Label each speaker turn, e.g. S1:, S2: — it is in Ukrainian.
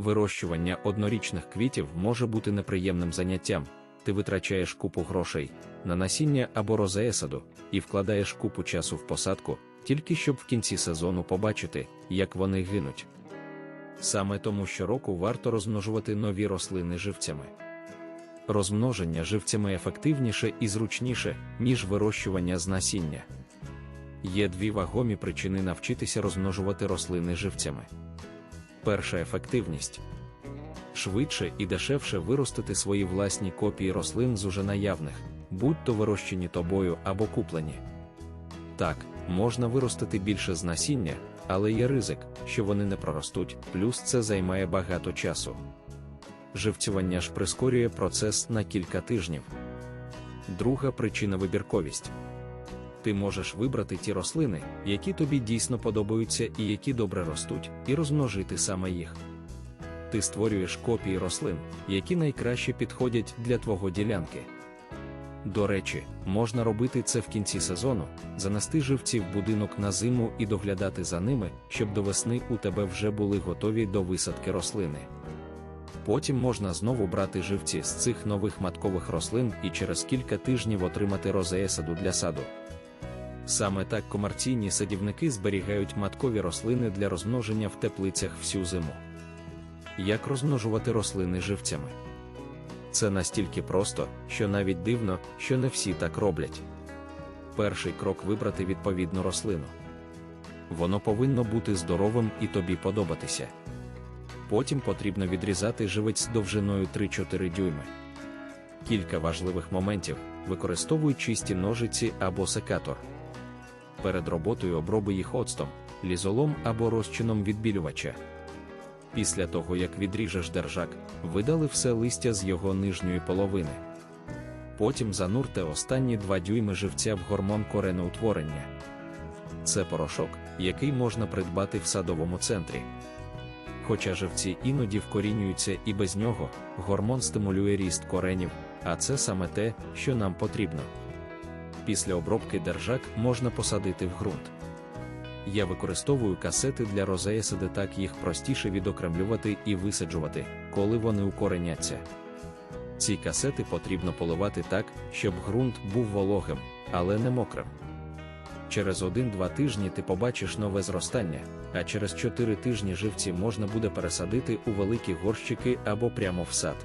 S1: Вирощування однорічних квітів може бути неприємним заняттям. Ти витрачаєш купу грошей на насіння або розеесаду і вкладаєш купу часу в посадку, тільки щоб в кінці сезону побачити, як вони гинуть. Саме тому щороку варто розмножувати нові рослини живцями. Розмноження живцями ефективніше і зручніше, ніж вирощування з насіння. Є дві вагомі причини навчитися розмножувати рослини живцями. Перша ефективність швидше і дешевше виростити свої власні копії рослин з уже наявних, будь-то вирощені тобою або куплені. Так, можна виростити більше з насіння, але є ризик, що вони не проростуть, плюс це займає багато часу. Живцювання ж прискорює процес на кілька тижнів. Друга причина вибірковість. Ти можеш вибрати ті рослини, які тобі дійсно подобаються і які добре ростуть, і розмножити саме їх. Ти створюєш копії рослин, які найкраще підходять для твого ділянки. До речі, можна робити це в кінці сезону, занести живці в будинок на зиму і доглядати за ними, щоб до весни у тебе вже були готові до висадки рослини. Потім можна знову брати живці з цих нових маткових рослин і через кілька тижнів отримати розеесаду для саду. Саме так комерційні садівники зберігають маткові рослини для розмноження в теплицях всю зиму. Як розмножувати рослини живцями? Це настільки просто, що навіть дивно, що не всі так роблять. Перший крок вибрати відповідну рослину. Воно повинно бути здоровим і тобі подобатися. Потім потрібно відрізати живець довжиною 3-4 дюйми. Кілька важливих моментів використовуй чисті ножиці або секатор. Перед роботою оброби їх оцтом, лізолом або розчином відбілювача. Після того, як відріжеш держак, видали все листя з його нижньої половини. Потім занурте останні 2 дюйми живця в гормон кореноутворення. Це порошок, який можна придбати в садовому центрі. Хоча живці іноді вкорінюються і без нього, гормон стимулює ріст коренів, а це саме те, що нам потрібно. Після обробки держак можна посадити в ґрунт. Я використовую касети для розеясиди, так їх простіше відокремлювати і висаджувати, коли вони укореняться. Ці касети потрібно поливати так, щоб ґрунт був вологим, але не мокрим. Через 1-2 тижні ти побачиш нове зростання, а через 4 тижні живці можна буде пересадити у великі горщики або прямо в сад.